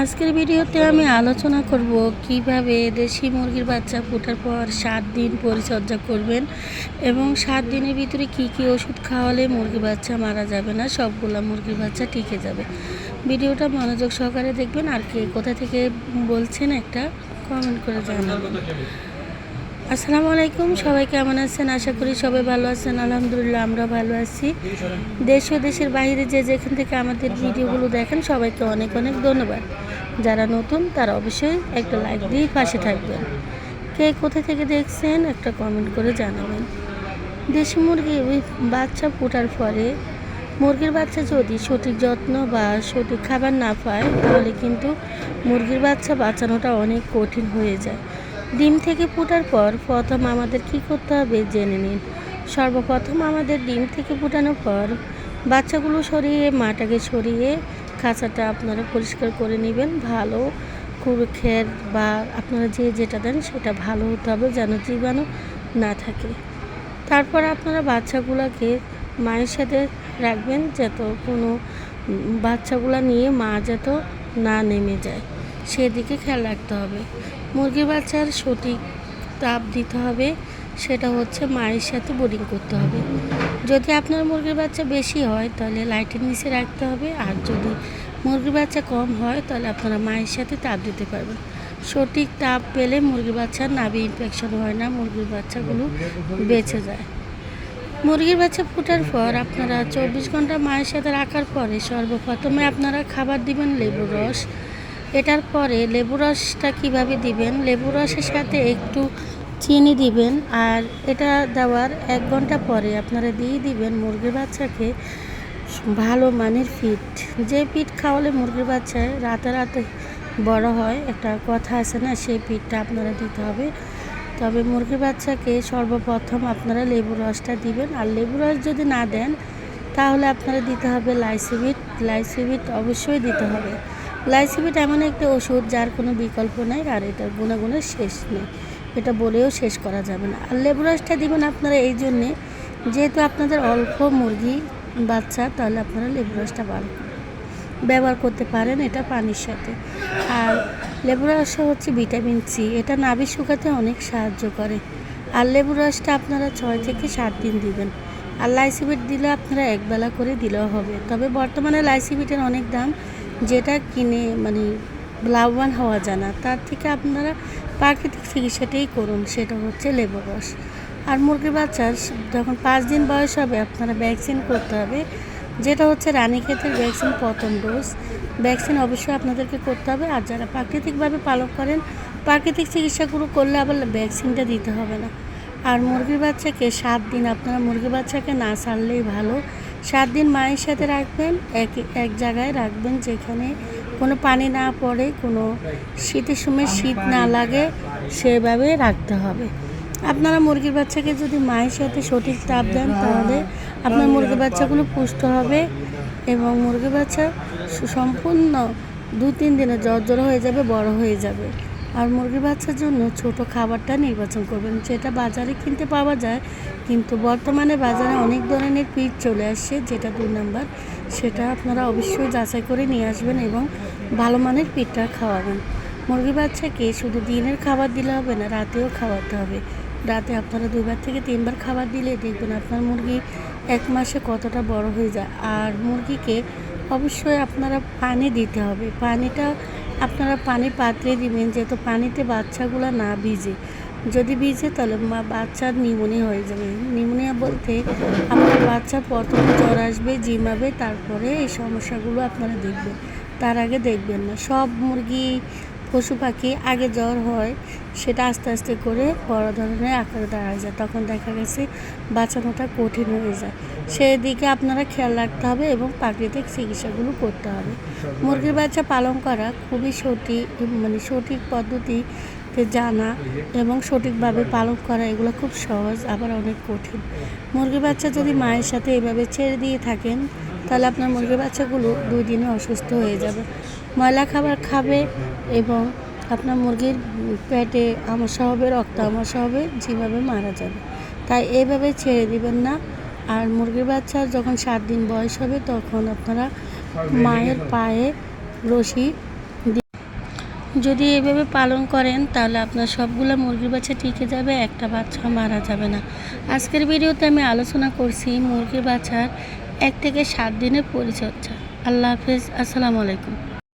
আজকের ভিডিওতে আমি আলোচনা করব কীভাবে দেশি মুরগির বাচ্চা ফোটার পর সাত দিন পরিচর্যা করবেন এবং সাত দিনের ভিতরে কি কি ওষুধ খাওয়ালে মুরগি বাচ্চা মারা যাবে না, সবগুলো মুরগির বাচ্চা টিকে যাবে। ভিডিওটা মনোযোগ সহকারে দেখবেন আর কে কোথা থেকে বলছেন একটা কমেন্ট করে জানাবেন। আসসালামু আলাইকুম, সবাই কেমন আছেন? আশা করি সবাই ভালো আছেন। আলহামদুলিল্লাহ আমরা ভালো আছি। দেশ ও দেশের বাইরে যে যেখান থেকে আমাদের ভিডিওগুলো দেখেন, সবাইকে অনেক অনেক ধন্যবাদ। যারা নতুন, তারা অবশ্যই একটা লাইক দিয়ে পাশে থাকবেন। কে কোথা থেকে দেখছেন, একটা কমেন্ট করে জানাবেন। দেশি মুরগি ওই বাচ্চা ফোটার পরে, মুরগির বাচ্চা যদি সঠিক যত্ন বা সঠিক খাবার না পায়, তাহলে কিন্তু মুরগির বাচ্চা বাঁচানোটা অনেক কঠিন হয়ে যায়। ডিম থেকে ফোটার পর প্রথম আমাদের কি করতে হবে জেনে নিন। সর্বপ্রথম আমাদের ডিম থেকে ফোটানোর পর বাচ্চাগুলো সরিয়ে, মাটাকে সরিয়ে খাঁচাটা আপনারা পরিষ্কার করে নেবেন। ভালো করে খের বা আপনারা যে যেটা দেন সেটা ভালো হতে হবে যেন জীবাণু না থাকে। তারপর আপনারা বাচ্চাগুলোকে মায়ের সাথে রাখবেন যাতে কোনো বাচ্চাগুলো নিয়ে মা যাতে না নেমে যায়। সেদিকে খেয়াল রাখতে হবে। মুরগির বাচ্চার সঠিক তাপ দিতে হবে, সেটা হচ্ছে মায়ের সাথে বোর্ডিং করতে হবে। যদি আপনার মুরগির বাচ্চা বেশি হয়, তাহলে লাইটের নিচে রাখতে হবে, আর যদি মুরগির বাচ্চা কম হয়, তাহলে আপনারা মায়ের সাথে তাপ দিতে পারবেন। সঠিক তাপ পেলে মুরগির বাচ্চার নাভি ইনফেকশন হয় না মুরগির বাচ্চাগুলো বেঁচে যায়। মুরগির বাচ্চা ফোটার পর আপনারা চব্বিশ ঘণ্টা মায়ের সাথে রাখার পরে সর্বপ্রথমে আপনারা খাবার দিবেন লেবুর রস এটার পরে লেবু রসটা কীভাবে দিবেন? লেবু রসের সাথে একটু চিনি দিবেন আর এটা দেওয়ার এক ঘণ্টা পরে আপনারা দিয়ে দিবেন মুরগির বাচ্চাকে ভালো মানের ফিট যে পিঠ খাওয়ালে মুরগির বাচ্চায় রাতে বড় হয়, একটা কথা আছে না, সেই পিঠটা আপনারা দিতে হবে। তবে মুরগির বাচ্চাকে সর্বপ্রথম আপনারা লেবু রসটা দিবেন আর লেবু রস যদি না দেন, তাহলে আপনারা দিতে হবে লাইসিবিট লাইসিবিট অবশ্যই দিতে হবে। লাইসিবিট এমন একটা ওষুধ যার কোনো বিকল্প নেই আর এটার গুণাগুণের শেষ নেই। এটা বলেও শেষ করা যাবে না। আর লেবু রসটা দিবেন আপনারা এই জন্যে, যেহেতু আপনাদের অল্প মুরগি বাচ্চা, তাহলে আপনারা লেবু রসটা বার ব্যবহার করতে পারেন এটা পানির সাথে। আর লেবু রস হচ্ছে ভিটামিন সি। এটা নাভি শুকাতে অনেক সাহায্য করে। আর লেবু রসটা আপনারা ছয় থেকে সাত দিন দিবেন। আর লাইসিবিট দিলে আপনারা একবেলা করে দিলেও হবে। তবে বর্তমানে লাইসিবিটের অনেক দাম যেটা কিনে মানে লাভবান হওয়া যায় না, তার থেকে আপনারা প্রাকৃতিক চিকিৎসাটাই করুন, সেটা হচ্ছে লেবু রস। আর মুরগির বাচ্চার যখন পাঁচ দিন বয়স হবে, আপনারা ভ্যাকসিন করতে হবে। যেটা হচ্ছে রানীক্ষেতের ভ্যাকসিন প্রথম ডোজ ভ্যাকসিন অবশ্যই আপনাদেরকে করতে হবে। আর যারা প্রাকৃতিকভাবে পালন করেন, প্রাকৃতিক চিকিৎসাগুলো করলে আবার ভ্যাকসিনটা দিতে হবে না। আর মুরগির বাচ্চাকে সাত দিন, আপনারা মুরগির বাচ্চাকে না ছাড়লেই ভালো। সাত দিন মায়ের সাথে রাখবেন, এক এক জায়গায় রাখবেন যেখানে কোনো পানি না পড়ে, কোনো শীতের সময় শীত না লাগে, সেভাবে রাখতে হবে। আপনারা মুরগির বাচ্চাকে যদি মায়ের সাথে সঠিক তাপ দেন, তাহলে আপনার মুরগির বাচ্চাগুলো পুষ্ট হবে এবং মুরগির বাচ্চা সম্পূর্ণ দু তিন দিনে জ্বর জ্বর হয়ে যাবে, বড় হয়ে যাবে। আর মুরগির বাচ্চার জন্য ছোট খাবারটা নির্বাচন করবেন। যেটা বাজারে কিনতে পাওয়া যায়, কিন্তু বর্তমানে বাজারে অনেক ধরনের পিঠ চলে আসছে, যেটা দুই নাম্বার। সেটা আপনারা অবশ্যই যাচাই করে নিয়ে আসবেন এবং ভালো মানের পিঠটা খাওয়াবেন। মুরগি বাচ্চাকে শুধু দিনের খাবার দিলে হবে না, রাতেও খাওয়াতে হবে। রাতে আপনারা দুইবার থেকে তিনবার খাবার দিলে দেখবেন আপনার মুরগি এক মাসে কতটা বড় হয়ে যায়। আর মুরগিকে অবশ্যই আপনারা পানি দিতে হবে। পানিটা আপনারা পানি পাত্রে দিবেন যেহেতু পানিতে বাচ্চাগুলো না ভিজে। যদি ভিজে তাহলে বাচ্চার নিউমোনিয়া হয়ে যাবে। নিমোনিয়া বলতে আপনার বাচ্চা প্রথমে জ্বর আসবে জিমাবে তারপরে এই সমস্যাগুলো আপনারা দেখবেন। তার আগে দেখবেন না। সব মুরগি পশু পাখি আগে জ্বর হয়, সেটা আস্তে আস্তে করে বড় ধরনের আকারে দাঁড়ায় যায়। তখন দেখা গেছে বাঁচানোটা কঠিন হয়ে যায়। সেদিকে আপনারা খেয়াল রাখতে হবে এবং প্রাকৃতিক চিকিৎসাগুলো করতে হবে। মুরগির বাচ্চা পালন করা খুবই সঠিক মানে সঠিক পদ্ধতিতে জানা এবং সঠিকভাবে পালন করা এগুলো খুব সহজ, আবার অনেক কঠিন। মুরগির বাচ্চা যদি মায়ের সাথে এভাবে ছেড়ে দিয়ে থাকেন, তাহলে আপনার মুরগির বাচ্চাগুলো দুই দিনে অসুস্থ হয়ে যাবে। ময়লা খাবার খাবে এবং আপনার মুরগির পেটে আমসা হবে রক্ত আমসা হবে যেভাবে মারা যাবে। তাই এইভাবে ছেড়ে দিবেন না। আর মুরগির বাচ্চার যখন সাত দিন বয়স হবে, তখন আপনারা মায়ের পায়ে রশি যদি এভাবে পালন করেন, তাহলে আপনার সবগুলো মুরগির বাচ্চা টিকে যাবে, একটা বাচ্চা মারা যাবে না। আজকের ভিডিওতে আমি আলোচনা করছি মুরগির বাচ্চার এক থেকে সাত দিনের পরিচর্যা। আল্লাহ হাফেজ। আসসালামু আলাইকুম।